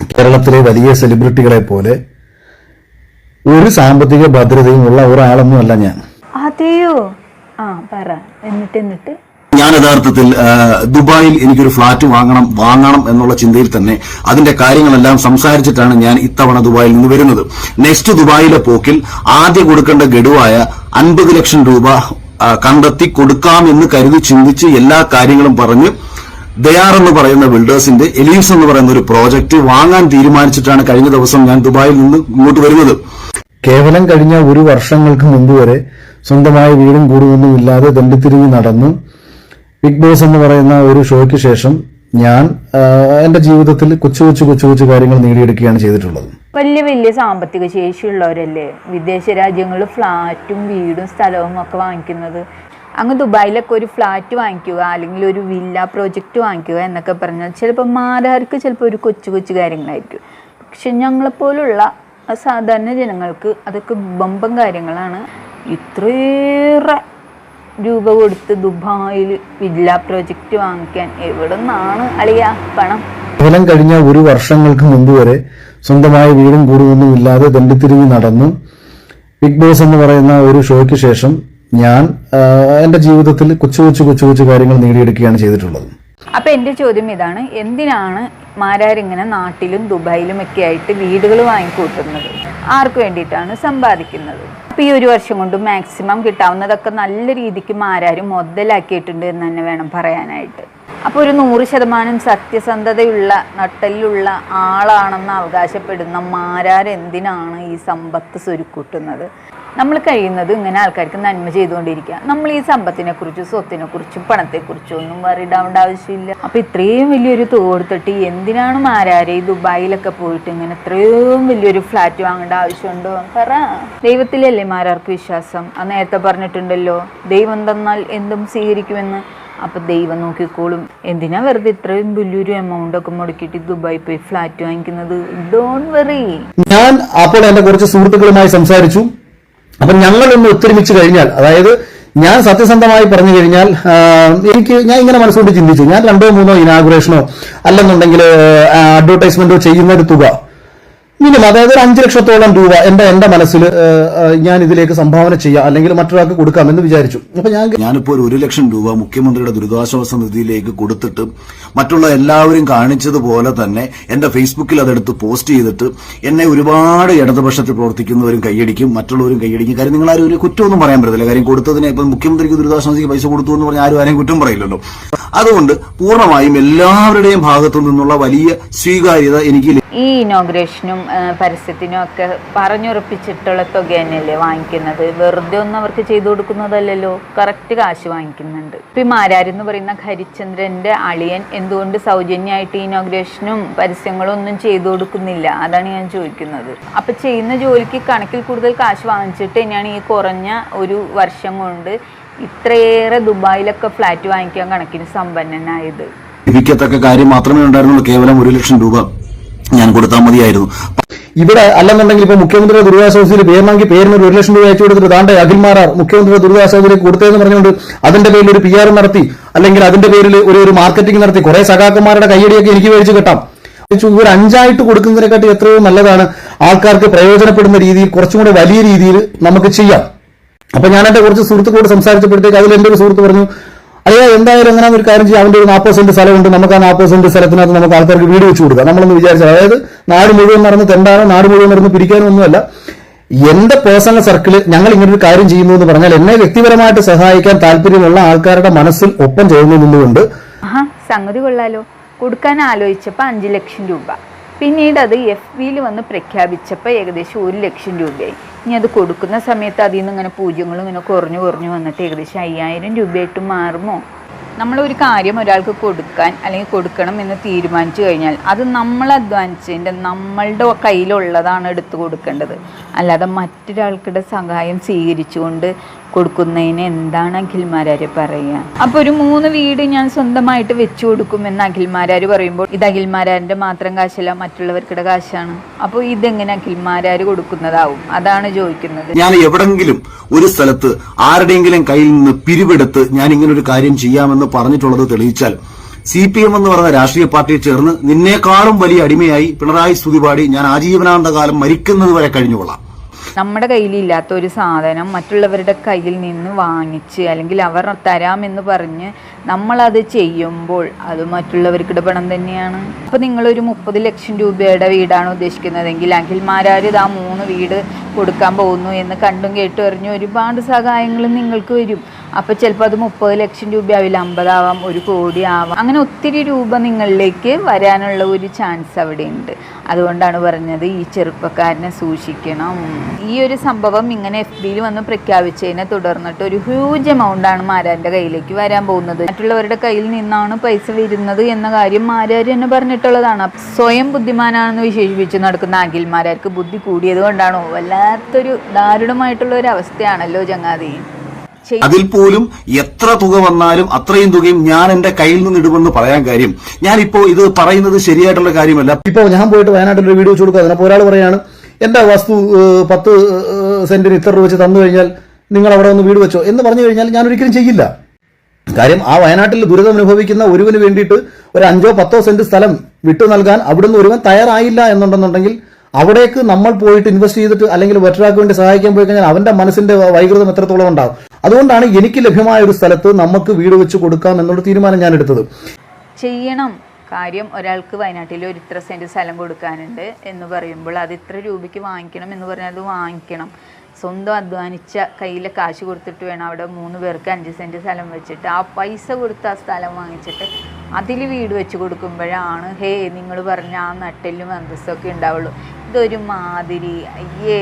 കേരളത്തിലെ വലിയ സെലിബ്രിറ്റികളെ പോലെ ഒരു സാമ്പത്തിക ഭദ്രതയും ഉള്ള ഒരാളൊന്നുമല്ല ഞാൻ. അതെയോ? ആ പറ. എന്നിട്ട് എന്നിട്ട്? ഞാൻ യഥാർത്ഥത്തിൽ ദുബായിൽ എനിക്കൊരു ഫ്ളാറ്റ് വാങ്ങണം വാങ്ങണം എന്നുള്ള ചിന്തയിൽ തന്നെ അതിന്റെ കാര്യങ്ങളെല്ലാം സംസാരിച്ചിട്ടാണ് ഞാൻ ഇത്തവണ ദുബായിൽ നിന്ന് വരുന്നത്. നെക്സ്റ്റ് ദുബായിലെ പോക്കിൽ ആദ്യം കൊടുക്കേണ്ട ഗഡുവായ അൻപത് ലക്ഷം രൂപ കണ്ടെത്തി കൊടുക്കാം എന്ന് കരുതി ചിന്തിച്ച് എല്ലാ കാര്യങ്ങളും പറഞ്ഞ് ദയാർ എന്ന് പറയുന്ന ബിൽഡേഴ്സിന്റെ എലീവ്സ് എന്ന് പറയുന്ന ഒരു പ്രോജക്റ്റ് വാങ്ങാൻ തീരുമാനിച്ചിട്ടാണ് കഴിഞ്ഞ ദിവസം ഞാൻ ദുബായിൽ നിന്ന് ഇങ്ങോട്ട് വരുന്നത്. കേവലം കഴിഞ്ഞ ഒരു വർഷങ്ങൾക്ക് മുമ്പ് വരെ സ്വന്തമായ വീടും കൂടുമൊന്നും ഇല്ലാതെ ദണ്ഡിത്തിരിഞ്ഞ് നടന്നു ബിഗ് ബോസ് എന്ന് പറയുന്ന ഒരു ഷോയ്ക്ക് ശേഷം ഞാൻ എന്റെ ജീവിതത്തിൽ കൊച്ചു കൊച്ചു കൊച്ചു കൊച്ചു കാര്യങ്ങൾ നേടിയെടുക്കുകയാണ് ചെയ്തിട്ടുള്ളത്. വലിയ വലിയ സാമ്പത്തിക ശേഷിയുള്ളവരല്ലേ? വിദേശ രാജ്യങ്ങളിൽ ഫ്ലാറ്റും വീടും സ്ഥലവും ഒക്കെ വാങ്ങിക്കുന്നത്. അങ്ങ് ദുബായിലൊക്കെ ഒരു ഫ്ലാറ്റ് വാങ്ങിക്കുക അല്ലെങ്കിൽ ഒരു വില്ല പ്രോജക്റ്റ് വാങ്ങിക്കുക എന്നൊക്കെ പറഞ്ഞാൽ ചിലപ്പോൾ മാരാർക്ക് ചിലപ്പോൾ ഒരു കൊച്ചു കൊച്ചു കാര്യങ്ങളായിരിക്കും. പക്ഷെ ഞങ്ങളെപ്പോലുള്ള സാധാരണ ജനങ്ങൾക്ക് അതൊക്കെ ബമ്പം കാര്യങ്ങളാണ്. ഇത്രയേറെ രൂപ കൊടുത്ത് ദുബായിൽ വില്ല പ്രോജക്റ്റ് വാങ്ങിക്കാൻ എവിടെ നിന്നാണ് അളിയ പണം? ഫലം കഴിഞ്ഞ ഒരു വർഷങ്ങൾക്ക് മുമ്പ് വരെ സ്വന്തമായ വീടും കൂടുമൊന്നും ഇല്ലാതെ ദണ്ഡിത്തിരിഞ്ഞ് നടന്നു. ബിഗ് ബോസ് എന്ന് പറയുന്ന ഒരു ഷോയ്ക്ക് ശേഷം ഞാൻ എന്റെ ജീവിതത്തിൽ കൊച്ചു കൊച്ചു കൊച്ചു കൊച്ചു കാര്യങ്ങൾ നേടിയെടുക്കുകയാണ് ചെയ്തിട്ടുള്ളത്. അപ്പൊ എന്റെ ചോദ്യം ഇതാണ് എന്തിനാണ് മാരാരിങ്ങനെ നാട്ടിലും ദുബായിലും ഒക്കെ ആയിട്ട് വീടുകൾ വാങ്ങിക്കൂട്ടുന്നത്? ആർക്ക് വേണ്ടിയിട്ടാണ് സമ്പാദിക്കുന്നത്? അപ്പൊ ഈ ഒരു വർഷം കൊണ്ട് മാക്സിമം കിട്ടാവുന്നതൊക്കെ നല്ല രീതിക്ക് മാരാരും മുതലാക്കിയിട്ടുണ്ട് എന്ന് തന്നെ വേണം പറയാനായിട്ട്. അപ്പോൾ ഒരു നൂറ് ശതമാനം സത്യസന്ധതയുള്ള നട്ടലിലുള്ള ആളാണെന്ന് അവകാശപ്പെടുന്ന മാരാർ എന്തിനാണ് ഈ സമ്പത്ത് സ്വരുക്കൂട്ടുന്നത്? നമ്മൾ കഴിയുന്നത് ഇങ്ങനെ ആൾക്കാർക്ക് നന്മ ചെയ്തുകൊണ്ടിരിക്കുക. നമ്മൾ ഈ സമ്പത്തിനെ കുറിച്ചും സ്വത്തിനെ കുറിച്ചും പണത്തെക്കുറിച്ചും ഒന്നും വറിയിടാവേണ്ട ആവശ്യമില്ല. അപ്പൊ ഇത്രയും വലിയൊരു തുക കൊടുത്തിട്ട് എന്തിനാണ് മാരാരെ ദുബായിലൊക്കെ പോയിട്ട് ഇങ്ങനെ ഇത്രയും വലിയൊരു ഫ്ലാറ്റ് വാങ്ങേണ്ട ആവശ്യമുണ്ടോ? പറ. ദൈവത്തിലല്ലേ മാരാർക്ക് വിശ്വാസം? അത് നേരത്തെ പറഞ്ഞിട്ടുണ്ടല്ലോ ദൈവം തന്നാൽ എന്തും സ്വീകരിക്കുമെന്ന്. അപ്പൊ ദൈവം നോക്കിക്കോളും. എന്തിനാ വെറുതെ ഇത്രയും വലിയൊരു എമൗണ്ട് ഒക്കെ മുടക്കിയിട്ട് ദുബായി പോയി ഫ്ലാറ്റ് വാങ്ങിക്കുന്നത്? ഡോൺ വെറി ഞാൻ അപ്പോൾ എന്റെ കുറച്ച് സുഹൃത്തുക്കളുമായി സംസാരിച്ചു. അപ്പൊ ഞങ്ങളൊന്ന് ഒത്തൊരുമിച്ച് കഴിഞ്ഞാൽ അതായത് ഞാൻ സത്യസന്ധമായി പറഞ്ഞു കഴിഞ്ഞാൽ എനിക്ക് ഞാൻ ഇങ്ങനെ മനസ്സുകൊണ്ട് ചിന്തിച്ചു. ഞാൻ രണ്ടോ മൂന്നോ ഇനാഗുറേഷനോ അല്ലെന്നുണ്ടെങ്കിൽ അഡ്വർടൈസ്മെന്റോ ചെയ്യുന്ന ഒരു തുക മിനിമം അതായത് ഒരു അഞ്ചു ലക്ഷത്തോളം രൂപ എന്റെ എന്റെ മനസ്സിൽ ഞാൻ ഇതിലേക്ക് സംഭാവന ചെയ്യാം അല്ലെങ്കിൽ മറ്റൊരാൾക്ക് കൊടുക്കാമെന്ന് വിചാരിച്ചു. അപ്പൊ ഞാൻ ഞാനിപ്പോൾ ഒരു ലക്ഷം രൂപ മുഖ്യമന്ത്രിയുടെ ദുരിതാശ്വാസ നിധിയിലേക്ക് കൊടുത്തിട്ട് മറ്റുള്ള എല്ലാവരും കാണിച്ചതുപോലെ തന്നെ എന്റെ ഫേസ്ബുക്കിൽ അതെടുത്ത് പോസ്റ്റ് ചെയ്തിട്ട് എന്നെ ഒരുപാട് ഇടതുപക്ഷത്തിൽ പ്രവർത്തിക്കുന്നവരും കൈയടിക്കും മറ്റുള്ളവരും കൈയടിക്കും. കാര്യം നിങ്ങൾ ആരും ഒരു കുറ്റമൊന്നും പറയാൻ പറ്റത്തില്ല. കാര്യം കൊടുത്തതിനെ ഇപ്പം മുഖ്യമന്ത്രിക്ക് ദുരിതാശ്വാസ പൈസ കൊടുത്തു എന്ന് പറഞ്ഞാൽ ആരും ആരെയും കുറ്റം പറയില്ലല്ലോ. അതുകൊണ്ട് പൂർണമായും എല്ലാവരുടെയും ഭാഗത്തു നിന്നുള്ള വലിയ സ്വീകാര്യത എനിക്ക് ഈ ഇനോഗ്രേഷനും പരസ്യത്തിനും ഒക്കെ പറഞ്ഞുറപ്പിച്ചിട്ടുള്ള തുക തന്നെയല്ലേ വാങ്ങിക്കുന്നത്? വെറുതെ ഒന്നും അവർക്ക് ചെയ്തു കൊടുക്കുന്നതല്ലല്ലോ. കറക്റ്റ് കാശ് വാങ്ങിക്കുന്നുണ്ട്. ഇപ്പൊ മാരാരെന്ന് പറയുന്ന ഹരിചന്ദ്രന്റെ അളിയൻ എന്തുകൊണ്ട് സൗജന്യമായിട്ട് ഇനോഗ്രേഷനും പരസ്യങ്ങളും ഒന്നും ചെയ്തു കൊടുക്കുന്നില്ല? അതാണ് ഞാൻ ചോദിക്കുന്നത്. അപ്പൊ ചെയ്യുന്ന ജോലിക്ക് കണക്കിൽ കൂടുതൽ കാശ് വാങ്ങിച്ചിട്ട് തന്നെയാണ് ഈ കുറഞ്ഞ ഒരു വർഷം കൊണ്ട് ഇത്രയേറെ ദുബായിലൊക്കെ ഫ്ലാറ്റ് വാങ്ങിക്കാൻ കണക്കിന് സമ്പന്നനായത്. ലഭിക്കത്തക്ക കാര്യം മാത്രമേ ഉണ്ടായിരുന്നുള്ളൂ. കേവലം ഒരു ലക്ഷം രൂപ ഞാൻ കൊടുത്താൽ മതിയായിരുന്നു. ഇവിടെ അല്ലെന്നുണ്ടെങ്കിൽ ഇപ്പൊ മുഖ്യമന്ത്രിയുടെ ദുരിതാശ്വാസത്തിൽ പേരിനെങ്കിൽ പേരിന് ഒരു ലക്ഷം രൂപ അയച്ചു കൊടുത്തിട്ട് താണ്ടെ അഖിൽമാരാർ മുഖ്യമന്ത്രിയുടെ ദുരിതാശ്വാസത്തിലേക്ക് കൊടുത്തതെന്ന് പറഞ്ഞുകൊണ്ട് അതിന്റെ പേരിൽ ഒരു പി ആർ നടത്തി അല്ലെങ്കിൽ അതിന്റെ പേരിൽ ഒരു ഒരു മാർക്കറ്റിംഗ് നടത്തി കുറെ സഖാക്കന്മാരുടെ കയ്യടിയൊക്കെ എനിക്ക് മേടിച്ച് കിട്ടാം. ഒരു അഞ്ചായിട്ട് കൊടുക്കുന്നതിനെക്കാട്ടി എത്രയോ നല്ലതാണ്. ആൾക്കാർക്ക് പ്രയോജനപ്പെടുന്ന രീതിയിൽ കുറച്ചും കൂടെ വലിയ രീതിയിൽ നമുക്ക് ചെയ്യാം. അപ്പൊ ഞാൻ എന്റെ കുറച്ച് സുഹൃത്തുക്കളോട് സംസാരിച്ചപ്പോഴത്തേക്ക് അതിൽ എന്റെ ഒരു സുഹൃത്ത് പറഞ്ഞു അയ്യോ എന്തായാലും എങ്ങനെ ഒരു കാര്യം ചെയ്യാം. അവന്റെ ഒരു നാൽപ്പത് സെന്റ് സ്ഥലമുണ്ട്. നമുക്ക് ആ നാൽപ്പത് സെന്റ് സ്ഥലത്തിനകത്ത് നമുക്ക് ആൾക്കാർക്ക് വീട് വെച്ച് കൊടുക്കാം. നമ്മളൊന്ന് വിചാരിച്ചത് അതായത് നാട് മുഴുവൻ നടന്ന് തെണ്ടാനോ നാട് മുഴുവൻ നടന്ന് പിരിക്കാനോ ഒന്നുമല്ല. എന്റെ പേഴ്സണൽ സർക്കിൾ ഞങ്ങൾ ഇങ്ങനെ ഒരു കാര്യം ചെയ്യുന്നു എന്ന് പറഞ്ഞാൽ എന്നെ വ്യക്തിപരമായിട്ട് സഹായിക്കാൻ താല്പര്യമുള്ള ആൾക്കാരുടെ മനസ്സിൽ ഒപ്പം ചേർന്നു നിന്നുകൊണ്ട് സംഗതി കൊള്ളാലോ. കൊടുക്കാൻ ആലോചിച്ചപ്പോൾ അഞ്ച് ലക്ഷം രൂപ. പിന്നീട് അത് എഫ് ബിയിൽ വന്ന് പ്രഖ്യാപിച്ചപ്പോൾ ഏകദേശം ഒരു ലക്ഷം രൂപയായി. ഇനി അത് കൊടുക്കുന്ന സമയത്ത് അതിൽ നിന്ന് ഇങ്ങനെ പൂജ്യങ്ങൾ ഇങ്ങനെ കുറഞ്ഞു കുറഞ്ഞു വന്നിട്ട് ഏകദേശം അയ്യായിരം രൂപയായിട്ട് മാറുമോ? നമ്മളൊരു കാര്യം ഒരാൾക്ക് കൊടുക്കാൻ അല്ലെങ്കിൽ കൊടുക്കണം എന്ന് തീരുമാനിച്ചു കഴിഞ്ഞാൽ അത് നമ്മൾ അധ്വാനിച്ചതിന്റെ നമ്മളുടെ കയ്യിലുള്ളതാണ് എടുത്തു കൊടുക്കേണ്ടത്. അല്ലാതെ മറ്റൊരാൾക്കുടെ സഹായം സ്വീകരിച്ചുകൊണ്ട് കൊടുക്കുന്നതിന് എന്താണ് അഖിൽമാരാര് പറയുക? അപ്പോൾ ഒരു മൂന്ന് വീട് ഞാൻ സ്വന്തമായിട്ട് വെച്ചു കൊടുക്കുമെന്ന് അഖിൽമാരാര് പറയുമ്പോൾ ഇത് അഖിൽമാരാരിന്റെ മാത്രം കാശല്ല മറ്റുള്ളവർക്കുടെ കാശാണ്. അപ്പോൾ ഇതെങ്ങനെ അഖിൽമാരാര് കൊടുക്കുന്നതാവും? അതാണ് ചോദിക്കുന്നത്. ഞാൻ എവിടെങ്കിലും ഒരു സ്ഥലത്ത് ആരുടെയെങ്കിലും കയ്യിൽ നിന്ന് പിരിവെടുത്ത് ഞാൻ ഇങ്ങനെ ഒരു കാര്യം ചെയ്യാമെന്ന് പറഞ്ഞിട്ടുള്ളത് തെളിയിച്ചാൽ സി പി എം എന്ന് പറഞ്ഞ രാഷ്ട്രീയ പാർട്ടിയിൽ ചേർന്ന് നിന്നേക്കാളും വലിയ അടിമയായി പിണറായി സ്തുതിപാടി ഞാൻ ആജീവനാന്തകാലം മരിക്കുന്നത് വരെ കഴിഞ്ഞുകൊള്ളാം. നമ്മുടെ കയ്യിലില്ലാത്ത ഒരു സാധനം മറ്റുള്ളവരുടെ കയ്യിൽ നിന്ന് വാങ്ങിച്ച് അല്ലെങ്കിൽ അവർ തരാമെന്ന് പറഞ്ഞ് നമ്മളത് ചെയ്യുമ്പോൾ അത് മറ്റുള്ളവർക്കിടെ പണം തന്നെയാണ്. അപ്പോൾ നിങ്ങളൊരു മുപ്പത് ലക്ഷം രൂപയുടെ വീടാണ് ഉദ്ദേശിക്കുന്നതെങ്കിൽ അഖിൽമാരാർ ഇതാ മൂന്ന് വീട് കൊടുക്കാൻ പോകുന്നു എന്ന് കണ്ടും കേട്ടും അറിഞ്ഞ് ഒരുപാട് സഹായങ്ങൾ നിങ്ങൾക്ക് വരും. അപ്പോൾ ചിലപ്പോൾ അത് മുപ്പത് ലക്ഷം രൂപയാവില്ല അമ്പതാവാം ഒരു കോടി ആവാം. അങ്ങനെ ഒത്തിരി രൂപ നിങ്ങളിലേക്ക് വരാനുള്ള ഒരു ചാൻസ് അവിടെ ഉണ്ട് അതുകൊണ്ടാണ് പറഞ്ഞത് ഈ ചെറുപ്പക്കാരനെ സൂക്ഷിക്കണം. ഈ ഒരു സംഭവം ഇങ്ങനെ എഫ് ബിയിൽ വന്ന് പ്രഖ്യാപിച്ചതിനെ തുടർന്നിട്ട് ഒരു ഹ്യൂജ് എമൗണ്ടാണ് മാരാന്റെ കയ്യിലേക്ക് വരാൻ പോകുന്നത്. മറ്റുള്ളവരുടെ കയ്യിൽ നിന്നാണ് പൈസ വരുന്നത് എന്ന കാര്യം മാരാർ തന്നെ പറഞ്ഞിട്ടുള്ളതാണ്. സ്വയം ബുദ്ധിമാനാണെന്ന് വിശേഷിപ്പിച്ച് നടക്കുന്ന അഖിൽമാരാർക്ക് ബുദ്ധി കൂടിയത് കൊണ്ടാണോ വല്ലാത്തൊരു ദാരുണമായിട്ടുള്ള ഒരു അവസ്ഥയാണല്ലോ ചങ്ങാതി. അതിൽ പോലും എത്ര തുക വന്നാലും അത്രയും തുകയും ഞാൻ എന്റെ കയ്യിൽ നിന്ന് ഇടുമെന്ന് പറയാൻ കാര്യം. ഞാൻ ഇപ്പോ ഇത് പറയുന്നത് ശരിയായിട്ടുള്ള കാര്യമല്ല. ഇപ്പോ ഞാൻ പോയിട്ട് വയനാട്ടിൽ ഒരു വീഡിയോ വെച്ച് കൊടുക്കുക അതിനപ്പോൾ ഒരാൾ പറയാണ് എന്റെ വസ്തു പത്ത് സെന്റിന് ഇത്ര രൂപ വെച്ച് തന്നു കഴിഞ്ഞാൽ നിങ്ങൾ അവിടെ ഒന്ന് വീട് വെച്ചോ. എന്ന് പറഞ്ഞു കഴിഞ്ഞാൽ ഞാൻ ഒരിക്കലും ചെയ്യില്ല. കാര്യം ആ വയനാട്ടിൽ ദുരിതം അനുഭവിക്കുന്ന ഒരുവന് വേണ്ടിയിട്ട് ഒരു അഞ്ചോ പത്തോ സെന്റ് സ്ഥലം വിട്ടു നൽകാൻ അവിടുന്ന് ഒരുവൻ തയ്യാറായില്ല എന്നുണ്ടെന്നുണ്ടെങ്കിൽ അവിടേക്ക് നമ്മൾ പോയിട്ട് ഇൻവെസ്റ്റ് ചെയ്തിട്ട് അല്ലെങ്കിൽ മറ്റൊരാൾക്ക് വേണ്ടി സഹായിക്കാൻ പോയി കഴിഞ്ഞാൽ അവന്റെ മനസ്സിന്റെ വൈകൃതം എത്രത്തോളം ഉണ്ടാകും അതുകൊണ്ടാണ് എനിക്ക് ലഭ്യമായ ഒരു സ്ഥലത്ത് നമുക്ക് വീട് വെച്ച് കൊടുക്കാം എന്നുള്ള തീരുമാനം ഞാൻ എടുത്തത്. ചെയ്യണം. കാര്യം ഒരാൾക്ക് വയനാട്ടിൽ ഒരു ഇത്ര സെന്റ് സ്ഥലം കൊടുക്കാനുണ്ട് എന്ന് പറയുമ്പോൾ അത് ഇത്ര രൂപയ്ക്ക് വാങ്ങിക്കണം എന്ന് പറഞ്ഞാൽ അത് വാങ്ങിക്കണം. സ്വന്തം അധ്വാനിച്ച കയ്യിലെ കാശ് കൊടുത്തിട്ട് വേണം അവിടെ മൂന്ന് പേർക്ക് അഞ്ച് സെന്റ് സ്ഥലം വെച്ചിട്ട്. ആ പൈസ കൊടുത്ത് ആ സ്ഥലം വാങ്ങിച്ചിട്ട് അതിൽ വീട് വെച്ച് കൊടുക്കുമ്പോഴാണ് ഹേ നിങ്ങൾ പറഞ്ഞ ആ നട്ടെല്ലും അന്തസ്സൊക്കെ ഉണ്ടാവുള്ളൂ. ഇതൊരു മാതിരി അയ്യേ.